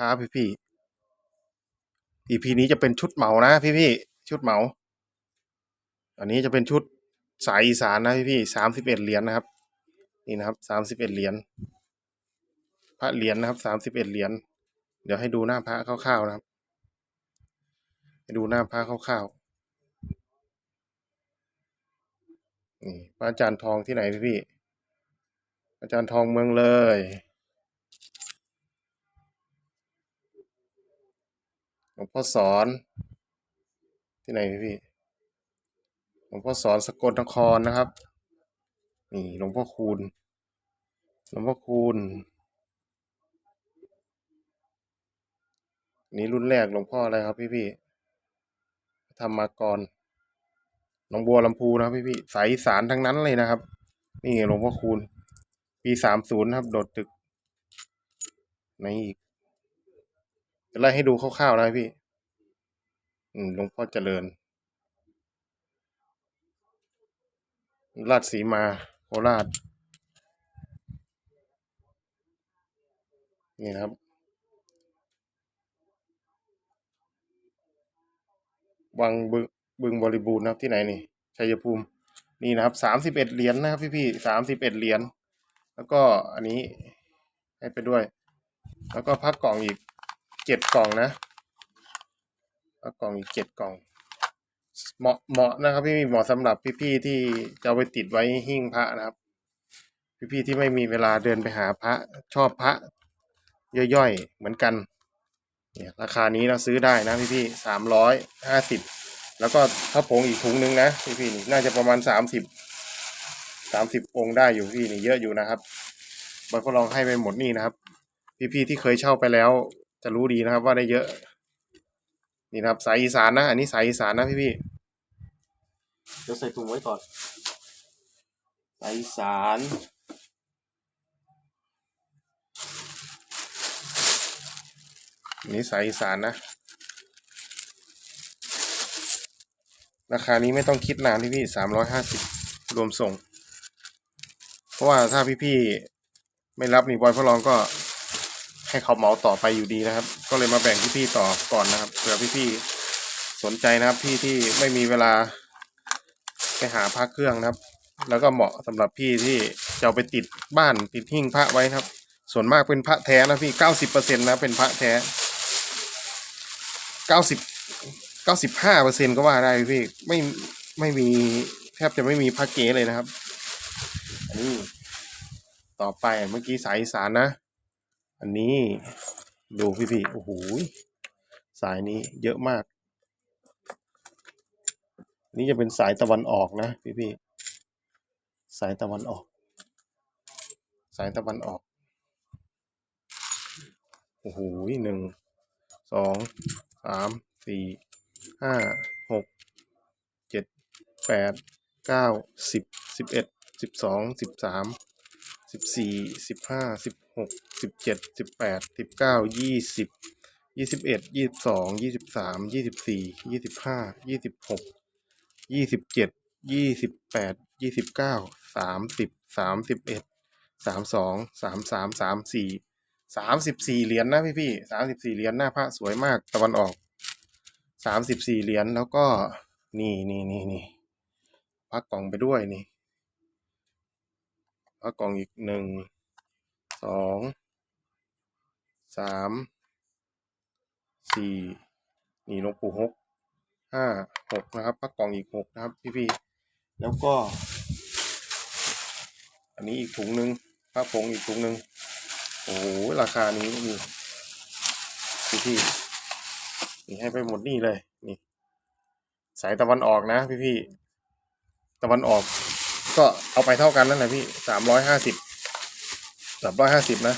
ครับพี่พี่ EP นี้จะเป็นชุดเหมานะพี่พี่ชุดเหมา อันนี้จะเป็นชุดสายอีสานนะพี่พี่สามสิบเอ็ดเหรียญนะครับ นี่นะครับสามสิบเอ็ดเหรียญพระเหรียญนะครับสามสิบเอ็ดเหรียญเดี๋ยวให้ดูหน้าพระคร่าวๆนะครับ ให้ดูหน้าพระคร่าวๆนี่พระอาจารย์ทองที่ไหนพี่พี่อาจารย์ทองเมืองเลย หลวงพ่อสอน ที่ไหนพี่พี่ หลวงพ่อสอนสกลนครนะครับ นี่หลวงพ่อคูณ หลวงพ่อคูณ นี่รุ่นแรกหลวงพ่ออะไรครับพี่พี่ธรรมากรหนองบัวลำพูนะครับพี่พี่สายสารทั้งนั้นเลยนะครับ นี่หลวงพ่อคูณ ปีสามศูนย์ครับ โดดตึกในอีก จะไล่ให้ดูคร่าวๆนะพี่หลวงพ่อเจริญ ราชสีมาโคราช นี่ครับ วังบึงบึงบริบูรณ์นะครับที่ไหนนี่ ชัยภูมิ นี่นะครับ สามสิบเอ็ดเหรียญนะครับ พี่พี่สามสิบเอ็ดเหรียญ แล้วก็อันนี้ให้ไปด้วย แล้วก็พักกล่องอีก เจ็ดกล่องนะพักกล่องอีกเจ็ดกล่อง เหมาะเหมาะนะครับ พี่เหมาะสำหรับพี่ๆที่จะเอาไปติดไว้หิ้งพระนะครับ พี่ๆที่ไม่มีเวลาเดินไปหาพระชอบพระ ย่อยๆเหมือนกันเนี่ยราคานี้เราซื้อได้นะพี่ๆสามร้อยห้าสิบแล้วก็ถ้าผงอีกถุงนึงนะพี่ๆนี่น่าจะประมาณสามสิบสามสิบองค์ได้อยู่พี่นี่เยอะอยู่นะครับบอยก็ลองให้ไปหมดนี่นะครับ พี่ๆที่เคยเช่าไปแล้ว จะรู้ดีนะครับว่าได้เยอะ นี่นะครับ สายอีสานนะ อันนี้สายอีสานนะพี่ๆเดี๋ยวใส่ถุงไว้ก่อน สายอีสานอันนี้สายอีสานนะ ราคานี้ไม่ต้องคิดนานพี่พี่สามร้อยห้าสิบรวมส่ง เพราะว่าถ้าพี่พี่ๆไม่รับนี่บอยพลองก็ ให้เขาเหมาต่อไปอยู่ดีนะครับ ก็เลยมาแบ่งพี่ๆต่อก่อนนะครับเผื่อพี่ๆสนใจนะครับ พี่ที่ไม่มีเวลาไปหาพระเครื่องนะครับ แล้วก็เหมาะสำหรับพี่ที่จะเอาไปติดบ้านติดหิ้งพระไว้นะครับ ส่วนมากเป็นพระแท้นะพี่เก้าสิบเปอร์เซ็นต์นะเป็นพระแท้เก้าสิบเก้าสิบห้าเปอร์เซ็นก็ว่าได้พี่ไม่ไม่มีแทบจะไม่มีพระเก๋เลยนะครับอันนี้ต่อไปเมื่อกี้สายสานนะ อันนี้ดูพี่พี่ๆโอ้โหสายนี้เยอะมาก นี่จะเป็นสายตะวันออกนะพี่พี่ๆสายตะวันออก สายตะวันออก โอ้โหหนึ่ง สอง สาม สี่ ห้า หก เจ็ด แปด เก้า สิบ สิบเอ็ด สิบสอง สิบสาม สิบสี่สิบห้าสิบหกสิบเจ็ดสิบแปดสิบเก้ายี่สิบยี่สิบเอ็ดยี่สิบสองยี่สิบสามยี่สิบสี่ยี่สิบห้ายี่สิบหกยี่สิบเจ็ดยี่สิบแปดยี่สิบเก้าสามสิบสามสิบเอ็ดสามสองสามสามสามสี่สามสิบสี่เหรียญนะพี่พี่สามสิบสี่เหรียญหน้าพระสวยมากตะวันออกสามสิบสี่เหรียญแล้วก็นี่นี่นี่นี่พักกล่องไปด้วยนี่ พักกล่องอีกหนึ่งสองสามสี่นี่หลวงปู่หกห้าหกนะครับพักกล่องอีกหกนะครับ พี่พี่แล้วก็ อันนี้อีกถุงหนึ่งพักผงอีกถุงหนึ่งโอ้โหราคานี้นี่พี่พี่นี่ให้ไปหมดนี่เลยนี่ สายตะวันออกนะ พี่พี่ตะวันออก ก็เอาไปเท่ากันนั่นแหละพี่สามร้อยห้าสิบสามร้อยห้าสิบนะ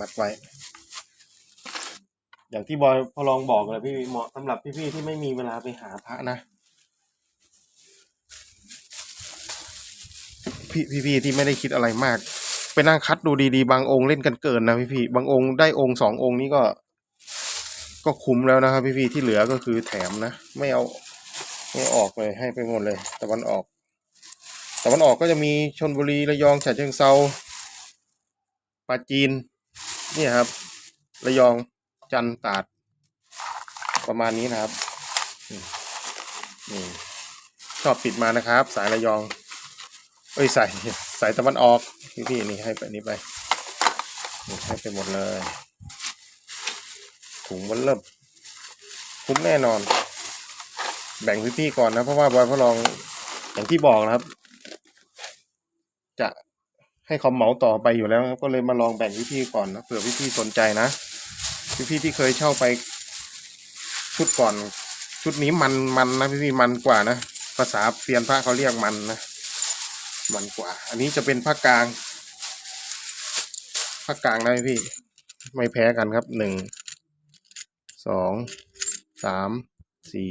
มัดไว้ อย่างที่บอยพอลองบอกเลยพี่เหมาะสำหรับพี่ๆที่ไม่มีเวลาไปหาพระนะ พี่พี่ที่ไม่ได้คิดอะไรมาก ไปนั่งคัดดูดีๆ บางองค์เล่นกันเกินนะพี่พี่บางองค์ได้องค์สององค์นี้ก็ ก็คุ้มแล้วนะครับพี่พี่ที่เหลือก็คือแถมนะ ไม่เอา ไม่ออกเลยให้ไปหมดเลยตะวันออกตะวันออกก็จะมีชนบุรีระยองฉะเชิงเซาปลาจีนนี่ครับ ระยองจันทร์ตาด ประมาณนี้นะครับนี่ชอบติดมานะครับ สายระยอง เอ้ยสายสายตะวันออกพี่พี่ๆนี่ให้ไปนี้ไปนี่ให้ไปหมดเลย ถุงมันเริ่มคุ้มแน่นอน แบ่งพี่ๆก่อนนะ เพราะว่าบอยพระลองอย่างที่บอกนะครับ จะให้เขาเหมาต่อไปอยู่แล้วครับก็เลยมาลองแบ่งพี่ๆก่อนนะเผื่อพี่ๆสนใจนะพี่ๆที่เคยเช่าไป ชุดก่อน ชุดนี้มันมันนะพี่ๆมันกว่านะภาษาเซียนพระเขาเรียกมันนะมันกว่า อันนี้จะเป็นภาคกลางภาคกลางนะพี่ ไม่แพ้กันครับหนึ่งสองสามสี่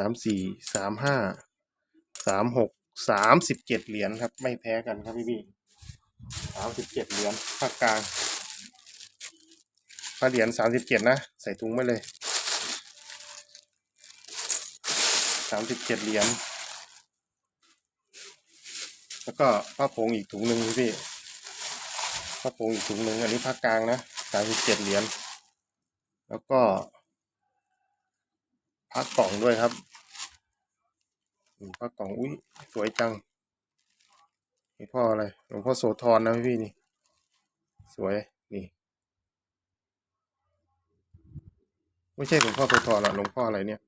สามสี่สามห้าสามหกสามสิบเจ็ดเหรียญครับ ไม่แพ้กันครับพี่พี่สามสิบเจ็ดเหรียญภาคกลางพระเหรียญสามสิบเจ็ดนะ ใส่ถุงไว้เลยสามสิบเจ็ดเหรียญแล้วก็ผ้าผงอีกถุงหนึ่งพี่พี่ผ้าผงอีกถุงหนึ่งอันนี้ภาคกลางนะสามสิบเจ็ดเหรียญแล้วก็พักกล่องด้วยครับ พักกล่องอุ้ยสวยจังหลวงพ่ออะไรหลวงพ่อโสธรนะพี่พี่นี่ สวยนี่ ไม่ใช่หลวงพ่อโสธรหรอกหลวงพ่ออะไรเนี่ย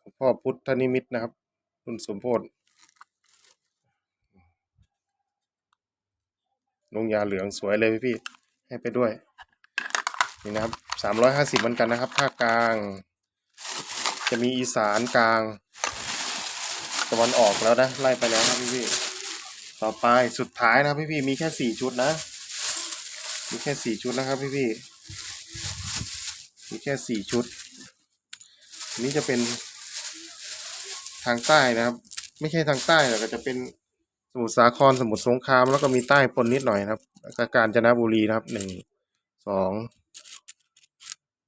หลวงพ่อพุทธนิมิตนะครับรุ่นสมโพธิลงยาเหลืองสวยเลยพี่พี่ให้ไปด้วย นี่นะครับ สามร้อยห้าสิบเหมือนกันนะครับภาคกลาง จะมีอีสานกลางตะวันออกแล้วนะไล่ไปแล้วครับพี่พี่ต่อไปสุดท้ายนะพี่พี่มีแค่สี่ชุดนะ มีแค่สี่ชุดนะครับพี่พี่มีแค่สี่ชุด นี้จะเป็นทางใต้นะครับ ไม่ใช่ทางใต้แต่ก็จะเป็นสมุทรสาครสมุทรสงครามแล้วก็มีใต้ปนนิดหน่อยนะครับแล้วก็กาญจนบุรีนะครับหนึ่งสอง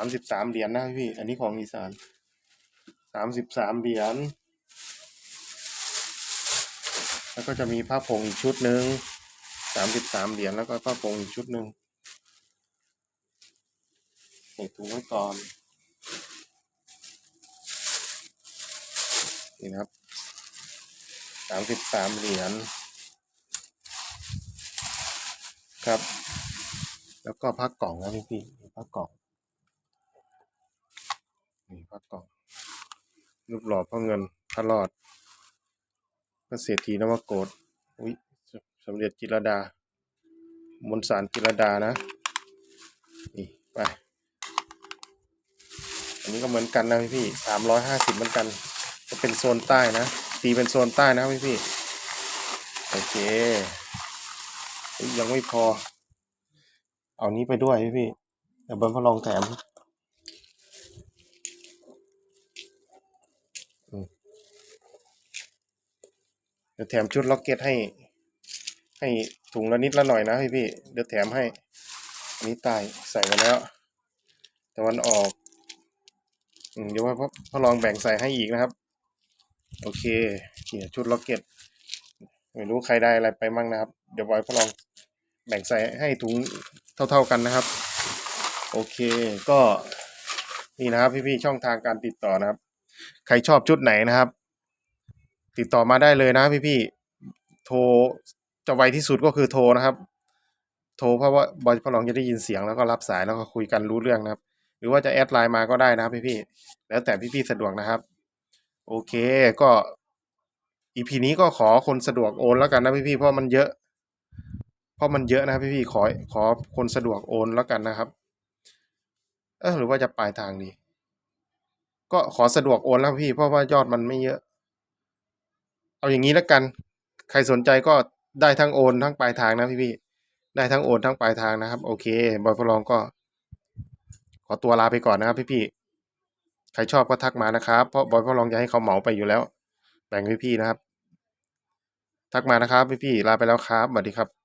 ามสิบสามเหรียญนะพี่ อันนี้ของอีสานสามสิบสามเหรียญ แล้วก็จะมีผ้าผงอีกชุดหนึ่งสามสิบสามเหรียญแล้วก็ผ้าผงอีกชุดหนึ่งใส่ถุงไว้ก่อน นี่นะครับสามสิบสามเหรียญ ครับ แล้วก็ผ้ากล่องนะพี่พี่ผ้ากล่อง พระกล่องรูปหล่อพระเงินพระรอดพระเศรษฐีนวโกฏอุ้ยสสมเด็จจิรดามนสารจิรดานะ นี่ไปอันนี้ก็เหมือนกันนะพี่พี่สามร้อยห้าสิบเหมือนกัน จะเป็นโซนใต้นะ ตีเป็นโซนใต้นะพี่พี่โอเค ยังไม่พอ เอานี้ไปด้วยพี่พี่เดี๋ยวเบิ้ลพลองแถม ดี๋ยวแถมชุดล็อกเก็ตให้ ให้ถุงละนิดละหน่อยนะพี่พี่เดี๋ยวแถมให้ อันนี้ใต้ใส่มาแล้วตะวันออกอเดี๋ยวว่าพ่อพ่อลองแบ่งใส่ให้อีกนะครับ โอเคเนี่ยชุดล็อกเก็ตไม่รู้ใครได้อะไรไปมั่งนะครับ เดี๋ยวไว้พ่อลองแบ่งใส่ให้ถุงเท่า ๆกันนะครับ โอเคก็นี่นะครับพี่ๆช่องทางการติดต่อนะครับ ใครชอบชุดไหนนะครับ ติดต่อมาได้เลยนะพี่พี่ๆโทรจะไวที่สุดก็คือโทรนะครับ โทรเพราะว่าบอยพอลองจะได้ยินเสียงแล้วก็รับสายแล้วก็คุยกันรู้เรื่องนะครับ หรือว่าจะแอดไลน์มาก็ได้นะครับพี่ๆแล้วแต่พี่ๆสะดวกนะครับ โอเคก็อีพีนี้ก็ขอคนสะดวกโอนแล้วกันนะพี่ๆเพราะมันเยอะ เพราะมันเยอะนะครับพี่ๆขอขอคนสะดวกโอนแล้วกันนะครับเออหรือว่าจะปลายทางดี ก็ขอสะดวกโอนแล้วพี่ เพราะว่ายอดมันไม่เยอะ เอาอย่างนี้แล้วกัน ใครสนใจก็ได้ทั้งโอนทั้งปลายทางนะพี่พี่ๆได้ทั้งโอนทั้งปลายทางนะครับ โอเค บอยพลองก็ ขอตัวลาไปก่อนนะครับพี่พี่ๆใครชอบก็ทักมานะครับ เพราะบอยพลองจะให้เขาเหมาไปอยู่แล้ว แบ่งพี่พี่ๆนะครับ ทักมานะครับพี่พี่ๆลาไปแล้วครับสวัสดีครับ